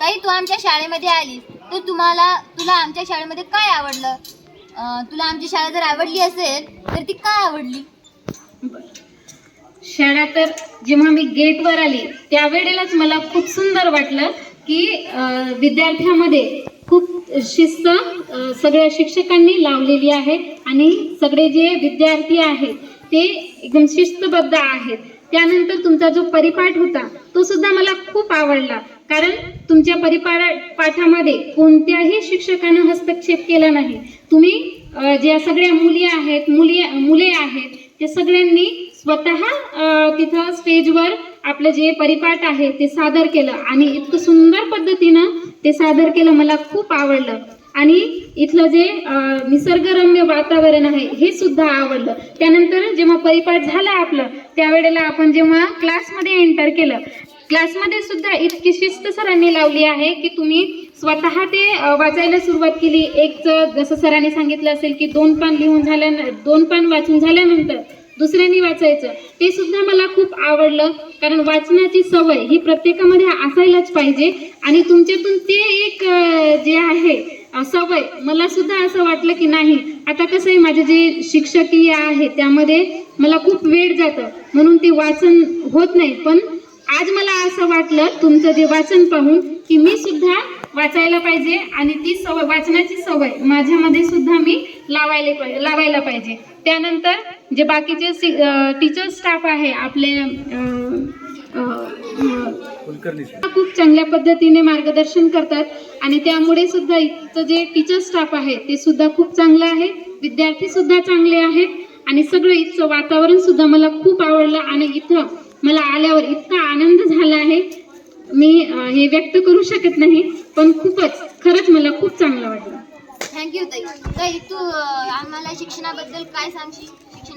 ताई तू आमच्या शाळेमध्ये आलीस. तर तुम्हाला तुला आमच्या शाळेमध्ये काय आवडलं? तुला आमची शाळा जर आवडली असेल तर ती काय आवडली? शाळा तर जेव्हा मी गेटवर आली त्यावेळेलाच मला खूप सुंदर वाटलं की विद्यार्थ्यामध्ये खूप शिस्त सगळ्या शिक्षकांनी लावलेली आहे आणि सगळे जे विद्यार्थी आहेत ते एकदम शिस्तबद्ध आहेत. त्यानंतर तुमचा जो परिपाठ होता तो सुद्धा मला खूप आवडला. कारण तुमच्या परिपाठ पाठामध्ये कोणत्याही शिक्षकानं हस्तक्षेप केला नाही. तुम्ही ज्या सगळ्या मुली आहेत मुली मुले आहेत ते सगळ्यांनी स्वतः तिथं स्टेजवर आपलं जे परिपाठ आहे ते सादर केलं. आणि इतकं सुंदर पद्धतीनं ते सादर केलं मला खूप आवडलं. आणि इथलं जे निसर्गरम्य वातावरण आहे हे सुद्धा आवडलं. त्यानंतर जेव्हा परिपाठ झाला आपलं त्यावेळेला आपण जेव्हा क्लासमध्ये एंटर केलं क्लासमध्ये सुद्धा इतकी शिस्त सरांनी लावली आहे की तुम्ही स्वतः ते वाचायला सुरुवात केली. एक जसं सरांनी सांगितलं असेल की दोन पान लिहून झाल्या दोन पान वाचून झाल्यानंतर दुसऱ्यांनी वाचायचं ते सुद्धा मला खूप आवडलं. कारण वाचनाची सवय ही प्रत्येकामध्ये असायलाच पाहिजे आणि तुमच्यातून ते एक जे आहे सवय मला सुद्धा असं वाटलं की नाही. आता कसं आहे माझे जे शिक्षकीय आहे त्यामध्ये मला खूप वेळ जातं. म्हणून ते वाचन होत नाही. पण आज मला असं वाटलं तुमचं जे वाचन पाहून की मी सुद्धा वाचायला पाहिजे आणि ती सवय वाचनाची सवय माझ्यामध्ये सुद्धा मी लावायला पाहिजे लावायला पाहिजे. त्यानंतर जे बाकीचे टीचर स्टाफ आहे आपले खूप चांगल्या पद्धतीने मार्गदर्शन करतात. आणि त्यामुळे सुद्धा इथचं जे टीचर स्टाफ आहे ते सुद्धा खूप चांगलं आहे. विद्यार्थी सुद्धा चांगले आहेत. आणि सगळं इथचं वातावरण सुद्धा मला खूप आवडलं. आणि इथं मला आल्यावर इतका आनंद झाला आहे. मी हे व्यक्त करू शकत नाही पण खूपच खरंच मला खूप चांगलं वाटलं. थँक्यू ताई. ताई तू आम्हाला शिक्षणाबद्दल काय सांगशील? शिक्षणा